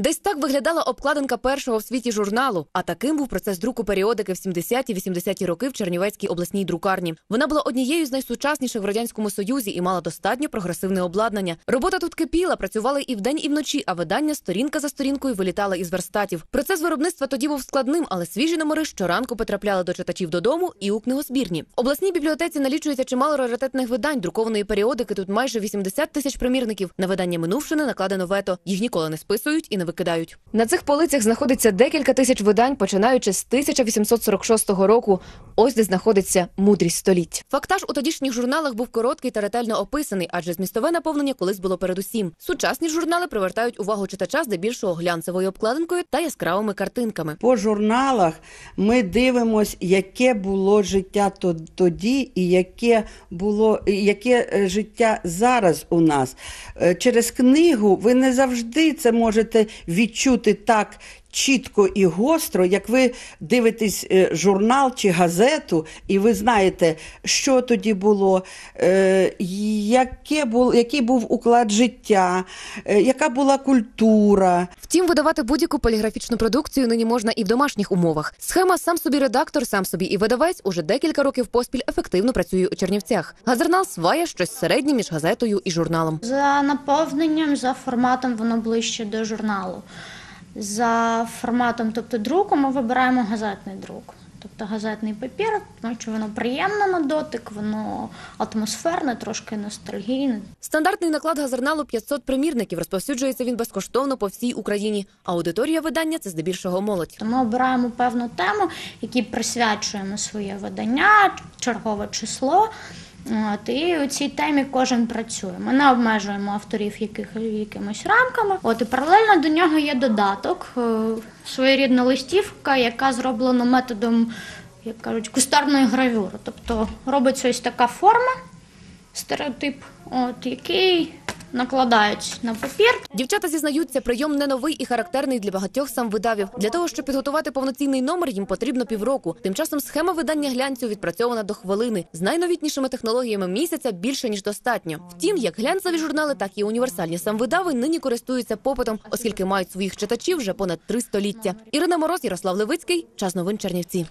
Десь так виглядала обкладинка першого в світі журналу. А таким був процес друку періодики в 70-ті 80-ті роки в Чернівецькій обласній друкарні. Вона була однією з найсучасніших в радянському союзі і мала достатньо прогресивне обладнання. Робота тут кипіла, працювали і вдень, і вночі, а видання сторінка за сторінкою вилітали із верстатів. Процес виробництва тоді був складним, але свіжі номери щоранку потрапляли до читачів додому і у книгозбірні. Обласній бібліотеці налічується чимало раритетних видань. Друкованої періодики тут майже 80 тисяч примірників. На видання минувшини накладено вето. Їх ніколи не списують і не викидають. На цих полицях знаходиться декілька тисяч видань, починаючи з 1846 року. Ось де знаходиться мудрість століть. Фактаж у тодішніх журналах був короткий та ретельно описаний, адже змістове наповнення колись було передусім. Сучасні журнали привертають увагу читача здебільшого глянцевою обкладинкою та яскравими картинками. По журналах ми дивимося, яке було життя то- тоді і яке було яке е, життя зараз у нас. Е, Через книгу ви не завжди це можете відчути так. Чітко і гостро, як ви дивитесь е, журнал чи газету, і ви знаєте, що тоді було, е, яке бул, який був уклад життя, е, яка була культура, Втім, видавати будь-яку поліграфічну продукцію нині можна і в домашніх умовах. Схема сам собі редактор, сам собі і видавець уже декілька років поспіль ефективно працює у Чернівцях. Газернал сває щось середнє між газетою і журналом. За наповненням, за форматом воно ближче до журналу. За форматом, тобто друку, ми вибираємо газетний друк. Тобто газетний папір, тому що воно приємне на дотик, воно атмосферне, трошки ностальгійне. Стандартний наклад газерналу 500 примірників. Розповсюджується він безкоштовно по всій Україні. Аудиторія видання це здебільшого молодь. То ми обираємо певну тему, якій присвячуємо своє видання, чергове число. От, і у цій темі кожен працює. Ми не обмежуємо авторів яких, якимись рамками. От і паралельно до нього є додаток, е, своєрідна листівка, яка зроблена методом, як кажуть, кустарної гравюри. Тобто робиться ось така форма, стереотип, от, який накладають на папір. Дівчата зізнаються, прийом не новий і характерний для багатьох сам видавів. Для того, щоб підготувати повноцінний номер, їм потрібно півроку. Тим часом схема видання глянцю відпрацьована до хвилини. З найновітнішими технологіями місяця більше ніж достатньо. Втім, як глянцеві журнали, так і універсальні самвидави нині користуються попитом, оскільки мають своїх читачів вже понад три століття. Ірина Мороз, Ярослав Левицький, час новин Чернівці.